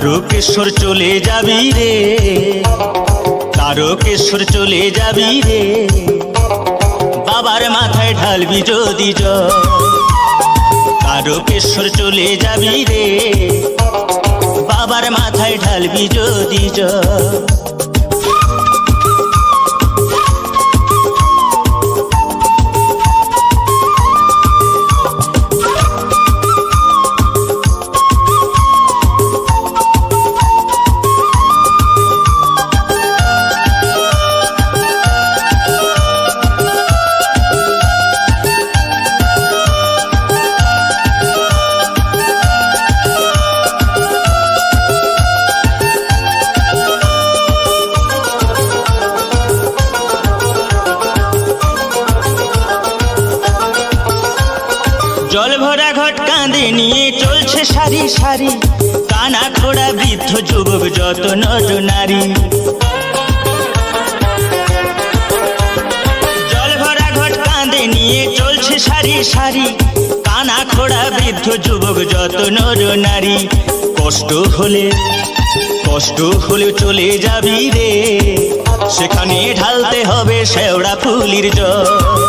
তারকেশ্বর চলে যাবি রে। তারকেশ্বর চলে যাবি রে। বাবার মাথায় ঢালবি যদি তারকেশ্বর চলে যাবি রে। বাবার মাথায় ঢালবি যদি ঘট কাঁদে নিয়ে চলছে সারি সারি। কানা খোড়া বৃদ্ধ যুবক যত নর নারী। জল ভরা ঘট কাঁদে নিয়ে চলছে সারি সারি। কানা খোড়া বৃদ্ধ যুবক যত নর নারী। কষ্ট হলে কষ্ট হলে চলে যাবি রে। সেখানে ঢালতে হবে শেওড়া ফুলির জল।